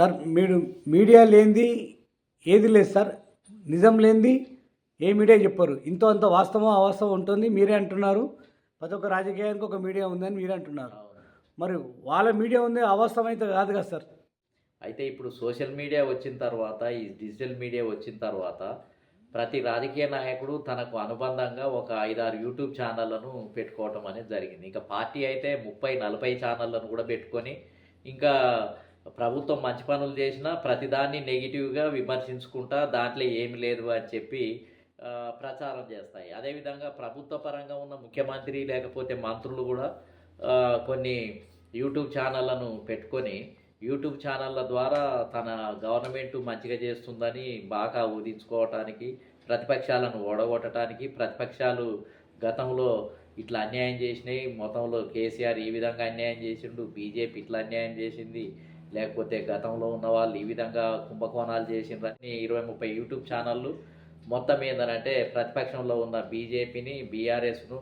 Sir మీరు media లేనిది ఏది లేదు సార్. నిజం లేనిది ఏ మీడియా చెప్పారు. ఇంతో అంత వాస్తవం అవాస్తవం ఉంటుంది. మీరే అంటున్నారు. ప్రతి ఒక్క రాజకీయానికి ఒక మీడియా ఉందని మీరే అంటున్నారు. మరి వాళ్ళ మీడియా ఉంది అవాస్తవం అయితే కాదు కదా సార్. అయితే ఇప్పుడు సోషల్ మీడియా వచ్చిన తర్వాత ఈ డిజిటల్ మీడియా వచ్చిన తర్వాత ప్రతి రాజకీయ నాయకుడు తనకు అనుబంధంగా ఒక ఐదారు యూట్యూబ్ ఛానళ్ళను పెట్టుకోవటం అనేది జరిగింది. ఇంకా పార్టీ అయితే ముప్పై నలభై ఛానళ్ళను కూడా పెట్టుకొని ఇంకా ప్రభుత్వం మంచి పనులు చేసినా ప్రతిదాన్ని నెగిటివ్గా విమర్శించుకుంటా దాంట్లో ఏమి లేదు అని చెప్పి ప్రచారం చేస్తాయి. అదేవిధంగా ప్రభుత్వ పరంగా ఉన్న ముఖ్యమంత్రి లేకపోతే మంత్రులు కూడా కొన్ని యూట్యూబ్ ఛానళ్ళను పెట్టుకొని యూట్యూబ్ ఛానళ్ళ ద్వారా తన గవర్నమెంట్ మంచిగా చేస్తుందని బాగా ఊదించుకోవటానికి ప్రతిపక్షాలను ఓడగొట్టడానికి ప్రతిపక్షాలు గతంలో ఇట్లా అన్యాయం చేసినాయి మొత్తంలో కేసీఆర్ ఈ విధంగా అన్యాయం చేసిండు బీజేపీ ఇట్లా అన్యాయం చేసింది లేకపోతే గతంలో ఉన్న వాళ్ళు ఈ విధంగా కుంభకోణాలు చేసిండ్రని ఇరవై ముప్పై యూట్యూబ్ ఛానళ్ళు మొత్తం ఏంటంటే ప్రతిపక్షంలో ఉన్న బీజేపీని బీఆర్ఎస్ను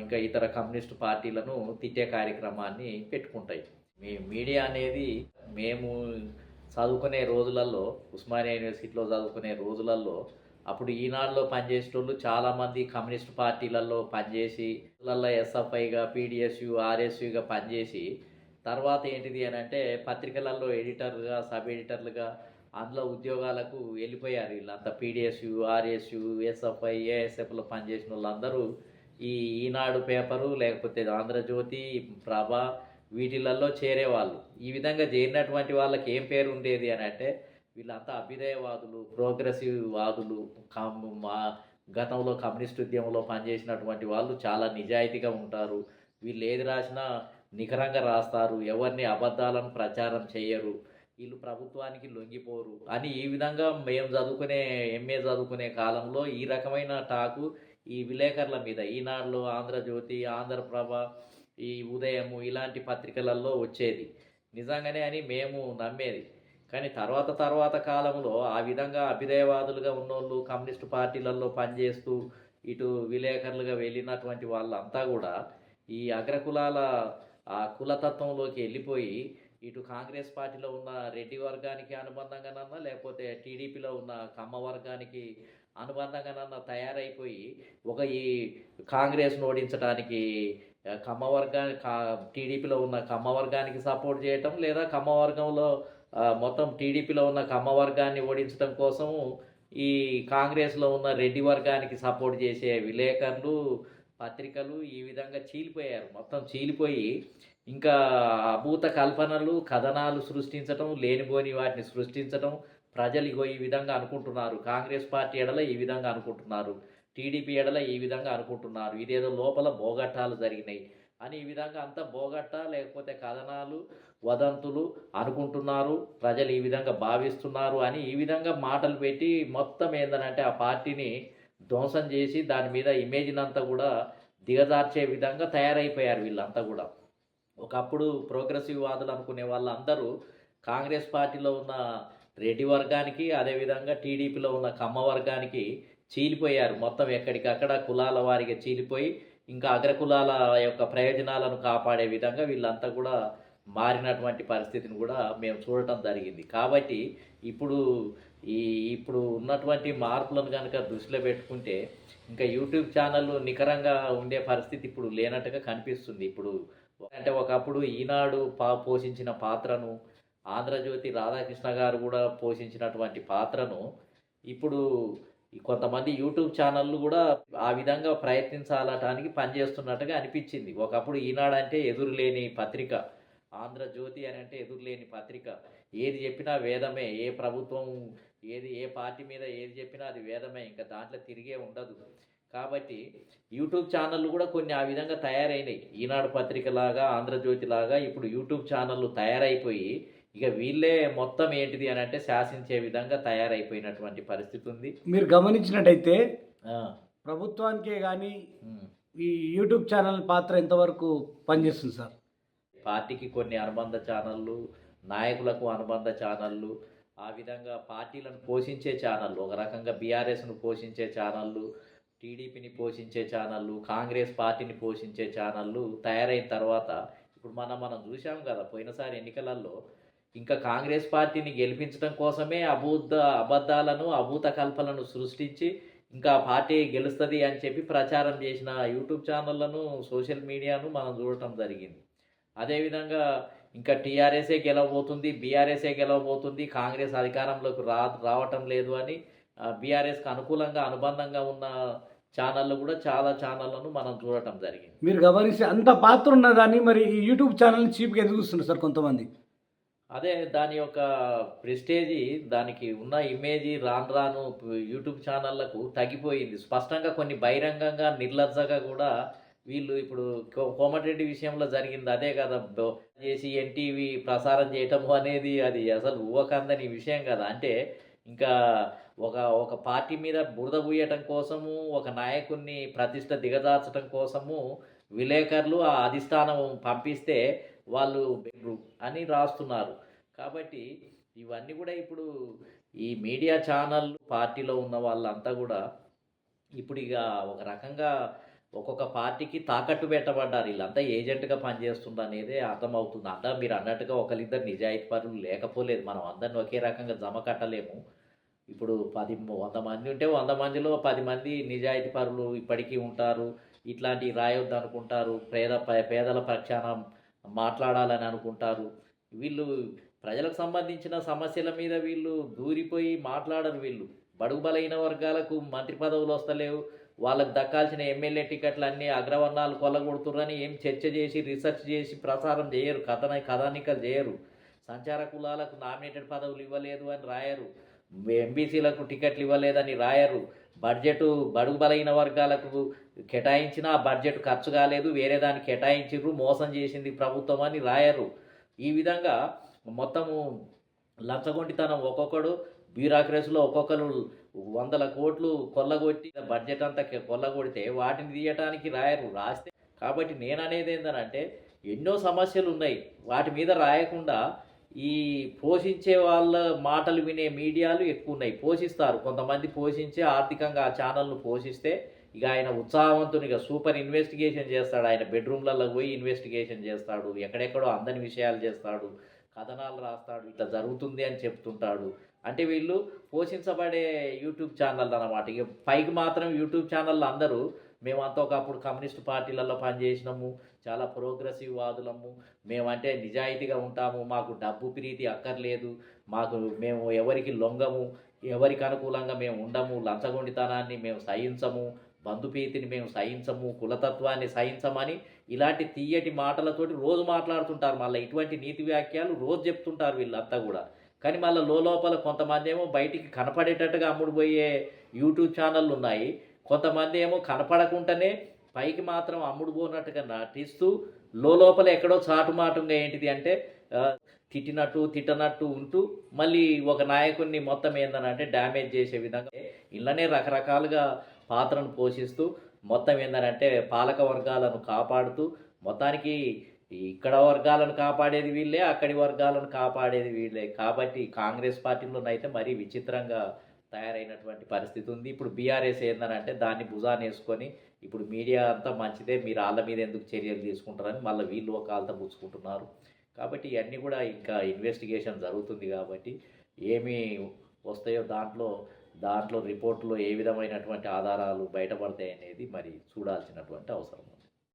ఇంకా ఇతర కమ్యూనిస్టు పార్టీలను తిట్టే కార్యక్రమాన్ని పెట్టుకుంటాయి. మీ మీడియా అనేది మేము చదువుకునే రోజులలో ఉస్మానియా యూనివర్సిటీలో చదువుకునే రోజులలో అప్పుడు ఈనాడులో పనిచేసేటోళ్ళు చాలామంది కమ్యూనిస్ట్ పార్టీలలో పనిచేసి ఎస్ఎఫ్ఐగా పీడిఎస్యు ఆర్ఎస్యుగా పనిచేసి తర్వాత ఏంటిది అని అంటే పత్రికలలో ఎడిటర్లుగా సబ్ ఎడిటర్లుగా అందులో ఉద్యోగాలకు వెళ్ళిపోయారు వీళ్ళంతా. పీడిఎస్యు ఆర్ఎస్యు ఎస్ఎఫ్ఐ ఏఎస్ఎఫ్లో పనిచేసిన వాళ్ళందరూ ఈ ఈనాడు పేపరు లేకపోతే ఆంధ్రజ్యోతి ప్రభ వీటిలలో చేరేవాళ్ళు. ఈ విధంగా చేరినటువంటి వాళ్ళకి ఏం పేరు ఉండేది అని అంటే వీళ్ళంతా అభ్యుదయవాదులు ప్రోగ్రెసివ్ వాదులు మా గతంలో కమ్యూనిస్ట్ ఉద్యమంలో పనిచేసినటువంటి వాళ్ళు చాలా నిజాయితీగా ఉంటారు. వీళ్ళు ఏది రాసినా నికరంగా రాస్తారు. ఎవరిని అబద్ధాలను ప్రచారం చేయరు. వీళ్ళు ప్రభుత్వానికి లొంగిపోరు. అని ఈ విధంగా మేము చదువుకునే ఎంఏ చదువుకునే కాలంలో ఈ రకమైన టాకు ఈ విలేకరుల మీద ఈనాడులో ఆంధ్రజ్యోతి ఆంధ్రప్రభ ఈ ఉదయము ఇలాంటి పత్రికలలో వచ్చేది. నిజంగానే అని మేము నమ్మేది. కానీ తర్వాత తర్వాత కాలంలో ఆ విధంగా అభిదయవాదులుగా ఉన్నోళ్ళు కమ్యూనిస్టు పార్టీలలో పనిచేస్తూ ఇటు విలేకరులుగా వెళ్ళినటువంటి వాళ్ళంతా కూడా ఈ అగ్రకులాల ఆ కులతత్వంలోకి వెళ్ళిపోయి ఇటు కాంగ్రెస్ పార్టీలో ఉన్న రెడ్డి వర్గానికి అనుబంధంగానన్నా లేకపోతే టీడీపీలో ఉన్న కమ్మ వర్గానికి అనుబంధంగానన్నా తయారైపోయి ఒక ఈ కాంగ్రెస్ను ఓడించడానికి కమ్మ వర్గాన్ని టీడీపీలో ఉన్న కమ్మ వర్గానికి సపోర్ట్ చేయటం లేదా కమ్మ వర్గంలో మొత్తం టీడీపీలో ఉన్న కమ్మ వర్గాన్ని ఓడించడం కోసము ఈ కాంగ్రెస్లో ఉన్న రెడ్డి వర్గానికి సపోర్ట్ చేసే విలేకరులు పత్రికలు ఈ విధంగా చీలిపోయారు. మొత్తం చీలిపోయి ఇంకా అభూత కల్పనలు కథనాలు సృష్టించటం లేనిపోని వాటిని సృష్టించటం ప్రజలు ఇగో ఈ విధంగా అనుకుంటున్నారు. కాంగ్రెస్ పార్టీ ఎడల ఈ విధంగా అనుకుంటున్నారు. టీడీపీ ఎడల ఈ విధంగా అనుకుంటున్నారు. ఇదేదో లోపల బోగట్టాలు జరిగినాయి అని ఈ విధంగా అంతా బోగట్ట లేకపోతే కథనాలు వదంతులు అనుకుంటున్నారు. ప్రజలు ఈ విధంగా భావిస్తున్నారు అని ఈ విధంగా మాటలు పెట్టి మొత్తం ఏందనంటే ఆ పార్టీని ధ్వంసం చేసి దాని మీద ఇమేజ్ని అంతా కూడా దిగజార్చే విధంగా తయారైపోయారు వీళ్ళంతా కూడా. ఒకప్పుడు ప్రోగ్రెసివ్ వాదులు అనుకునే వాళ్ళందరూ కాంగ్రెస్ పార్టీలో ఉన్న రెడ్డి వర్గానికి అదేవిధంగా టీడీపీలో ఉన్న కమ్మ వర్గానికి చీలిపోయారు. మొత్తం ఎక్కడికక్కడ కులాల వారిగా చీలిపోయి ఇంకా అగ్రకులాల యొక్క ప్రయోజనాలను కాపాడే విధంగా వీళ్ళంతా కూడా మారినటువంటి పరిస్థితిని కూడా మేము చూడటం జరిగింది. కాబట్టి ఇప్పుడు ఈ ఇప్పుడు ఉన్నటువంటి మార్పులను కనుక దృష్టిలో పెట్టుకుంటే ఇంకా యూట్యూబ్ ఛానల్ నికరంగా ఉండే పరిస్థితి ఇప్పుడు లేనట్టుగా కనిపిస్తుంది. ఇప్పుడు అంటే ఒకప్పుడు ఈనాడు పా పోషించిన పాత్రను ఆంధ్రజ్యోతి రాధాకృష్ణ గారు కూడా పోషించినటువంటి పాత్రను ఇప్పుడు ఈ కొంతమంది యూట్యూబ్ ఛానళ్ళు కూడా ఆ విధంగా ప్రయత్నించాలటానికి పనిచేస్తున్నట్టుగా అనిపించింది. ఒకప్పుడు ఈనాడు అంటే ఎదురులేని పత్రిక ఆంధ్రజ్యోతి అని అంటే ఎదురులేని పత్రిక. ఏది చెప్పినా వేదమే ఏ ప్రభుత్వం ఏది ఏ పార్టీ మీద ఏది చెప్పినా అది వేదమే ఇంకా దాంట్లో తిరిగే ఉండదు. కాబట్టి యూట్యూబ్ ఛానళ్ళు కూడా కొన్ని ఆ విధంగా తయారైనాయి. ఈనాడు పత్రిక లాగా ఆంధ్రజ్యోతి లాగా ఇప్పుడు యూట్యూబ్ ఛానళ్ళు తయారైపోయి ఇక వీళ్ళే మొత్తం ఏంటిది అని అంటే శాసించే విధంగా తయారైపోయినటువంటి పరిస్థితి ఉంది. మీరు గమనించినట్టయితే ప్రభుత్వానికే కానీ. ఈ యూట్యూబ్ ఛానల్ పాత్ర ఎంతవరకు పనిచేస్తుంది సార్? పార్టీకి కొన్ని అనుబంధ ఛానళ్ళు నాయకులకు అనుబంధ ఛానళ్ళు ఆ విధంగా పార్టీలను పోషించే ఛానళ్ళు ఒక రకంగా బీఆర్ఎస్ను పోషించే ఛానళ్ళు టీడీపీని పోషించే ఛానళ్ళు కాంగ్రెస్ పార్టీని పోషించే ఛానళ్ళు తయారైన తర్వాత ఇప్పుడు మనం మనం చూసాం కదా పోయినసారి ఎన్నికలలో ఇంకా కాంగ్రెస్ పార్టీని గెలిపించడం కోసమే అబూద్ధ అబద్ధాలను అభూత కల్పనలను సృష్టించి ఇంకా పార్టీ గెలుస్తుంది అని చెప్పి ప్రచారం చేసిన యూట్యూబ్ ఛానళ్ళను సోషల్ మీడియాను మనం చూడటం జరిగింది. అదేవిధంగా ఇంకా టీఆర్ఎస్ఏ గెలవబోతుంది బీఆర్ఎస్ఏ గెలవబోతుంది కాంగ్రెస్ అధికారంలోకి రా రావటం లేదు అని బీఆర్ఎస్కి అనుకూలంగా అనుబంధంగా ఉన్న ఛానళ్ళు కూడా చాలా ఛానళ్ళను మనం చూడటం జరిగింది. మీరు గమనిస్తే అంత పాత్ర ఉన్నదాన్ని మరి ఈ యూట్యూబ్ ఛానల్ని చీప్గా ఎందుకు చూస్తున్నారు సార్ కొంతమంది? అదే దాని యొక్క ప్రెస్టేజి దానికి ఉన్న ఇమేజ్ రాను రాను యూట్యూబ్ ఛానళ్ళకు తగ్గిపోయింది. స్పష్టంగా కొన్ని బహిరంగంగా నిర్లజ్జగా కూడా వీళ్ళు ఇప్పుడు కోమటిరెడ్డి విషయంలో జరిగింది అదే కదా చేసి ఎన్టీవీ ప్రసారం చేయటము అనేది అది అసలు ఊవకందని విషయం కదా. అంటే ఇంకా ఒక ఒక పార్టీ మీద బురద పూయటం కోసము ఒక నాయకుడిని ప్రతిష్ట దిగజార్చడం కోసము విలేకరులు ఆ అధిష్టానం పంపిస్తే వాళ్ళు అని రాస్తున్నారు. కాబట్టి ఇవన్నీ కూడా ఇప్పుడు ఈ మీడియా ఛానల్ పార్టీలో ఉన్న వాళ్ళంతా కూడా ఇప్పుడు ఇక ఒక రకంగా ఒక్కొక్క పార్టీకి తాకట్టు పెట్టబడ్డారు. వీళ్ళంతా ఏజెంట్గా పనిచేస్తుంది అనేది అర్థమవుతుంది. అంతా మీరు అన్నట్టుగా ఒకరిద్దరు నిజాయితీ పరులు లేకపోలేదు. మనం అందరిని ఒకే రకంగా జమ కట్టలేము. ఇప్పుడు పది వంద మంది ఉంటే వంద మందిలో పది మంది నిజాయితీ పరులు ఇప్పటికీ ఉంటారు. ఇట్లాంటివి రాయొద్దు అనుకుంటారు. పేద పేదల పక్షాన మాట్లాడాలని అనుకుంటారు. వీళ్ళు ప్రజలకు సంబంధించిన సమస్యల మీద వీళ్ళు దూరిపోయి మాట్లాడరు వీళ్ళు. బడుగు బలైన వర్గాలకు మంత్రి పదవులు వస్తలేవు. వాళ్ళకు దక్కాల్సిన ఎమ్మెల్యే టికెట్లు అన్నీ అగ్రవర్ణాలు కొల్లగొడుతుర్రని ఏం చర్చ చేసి రీసెర్చ్ చేసి ప్రసారం చేయరు. కథన కథానికలు చేయరు. సంచార కులాలకు నామినేటెడ్ పదవులు ఇవ్వలేదు అని రాయరు. ఎంబీసీలకు టికెట్లు ఇవ్వలేదని రాయరు. బడ్జెట్ బడుగు బలైన వర్గాలకు కేటాయించిన ఆ బడ్జెట్ ఖర్చు కాలేదు. వేరే దానికి కేటాయించిర్రు. మోసం చేసింది ప్రభుత్వం అని రాయరు. ఈ విధంగా మొత్తము లంచగొండితనం ఒక్కొక్కడు బ్యూరాక్రసీలో ఒక్కొక్కరు వందల కోట్లు కొల్లగొట్టి బడ్జెట్ అంతా కొల్లగొడితే వాటిని తీయటానికి రాయరు రాస్తే. కాబట్టి నేను అనేది ఏంటంటే ఎన్నో సమస్యలు ఉన్నాయి వాటి మీద రాయకుండా ఈ పోషించే వాళ్ళ మాటలు వినే మీడియాలు ఎక్కువ ఉన్నాయి పోషిస్తారు. కొంతమంది పోషించే ఆర్థికంగా ఆ ఛానల్ను పోషిస్తే ఇక ఆయన ఉత్సాహవంతునిగా సూపర్ ఇన్వెస్టిగేషన్ చేస్తాడు. ఆయన బెడ్రూమ్లలో పోయి ఇన్వెస్టిగేషన్ చేస్తాడు. ఎక్కడెక్కడో అందని విషయాలు చేస్తాడు. కథనాలు రాస్తాడు ఇట్లా జరుగుతుంది అని చెప్తుంటాడు. అంటే వీళ్ళు పోషించబడే యూట్యూబ్ ఛానల్ అన్నమాట. ఇక పైకి మాత్రం యూట్యూబ్ ఛానల్ అందరూ మేమంతా ఒకప్పుడు కమ్యూనిస్ట్ పార్టీలలో పనిచేసినాము చాలా ప్రోగ్రెసివ్ వాదులము. మేమంటే నిజాయితీగా ఉంటాము మాకు డబ్బు ప్రీతి అక్కర్లేదు మాకు మేము ఎవరికి లొంగము ఎవరికి అనుకూలంగా మేము ఉండము లంచగొండితనాన్ని మేము సహించము బంధుప్రీతిని మేము సహించము కులతత్వాన్ని సహించమని ఇలాంటి తీయటి మాటలతోటి రోజు మాట్లాడుతుంటారు. మళ్ళీ ఇటువంటి నీతి వ్యాఖ్యలు రోజు చెప్తుంటారు వీళ్ళంతా కూడా. కానీ మళ్ళీ లోపల కొంతమంది ఏమో బయటికి కనపడేటట్టుగా అమ్ముడుపోయే యూట్యూబ్ ఛానళ్ళు ఉన్నాయి. కొంతమంది ఏమో కనపడకుండానే పైకి మాత్రం అమ్ముడుపోనట్టుగా నటిస్తూ లోపల ఎక్కడో చాటుమాటుగా ఏంటిది అంటే తిట్టినట్టు తిట్టనట్టు ఉంటూ మళ్ళీ ఒక నాయకుడిని మొత్తం ఏంటనంటే డ్యామేజ్ చేసే విధంగా ఇళ్ళనే రకరకాలుగా పాత్రను పోషిస్తూ మొత్తం ఏందనంటే పాలక వర్గాలను కాపాడుతూ మొత్తానికి ఇక్కడ వర్గాలను కాపాడేది వీళ్ళే అక్కడి వర్గాలను కాపాడేది వీళ్ళే. కాబట్టి కాంగ్రెస్ పార్టీలోనైతే మరీ విచిత్రంగా తయారైనటువంటి పరిస్థితి ఉంది. ఇప్పుడు బీఆర్ఎస్ ఏందనంటే దాన్ని భుజాన్ని వేసుకొని ఇప్పుడు మీడియా అంతా మంచిదే మీరు వాళ్ళ మీద ఎందుకు చర్యలు తీసుకుంటారని మళ్ళీ వీళ్ళు ఒక కాళ్ళతో పుచ్చుకుంటున్నారు. కాబట్టి ఇవన్నీ కూడా ఇంకా ఇన్వెస్టిగేషన్ జరుగుతుంది కాబట్టి ఏమి వస్తాయో దాంట్లో దాంట్లో రిపోర్ట్లో ఏ విధమైనటువంటి ఆధారాలు బయటపడతాయి అనేది మరి చూడాల్సినటువంటి అవసరం.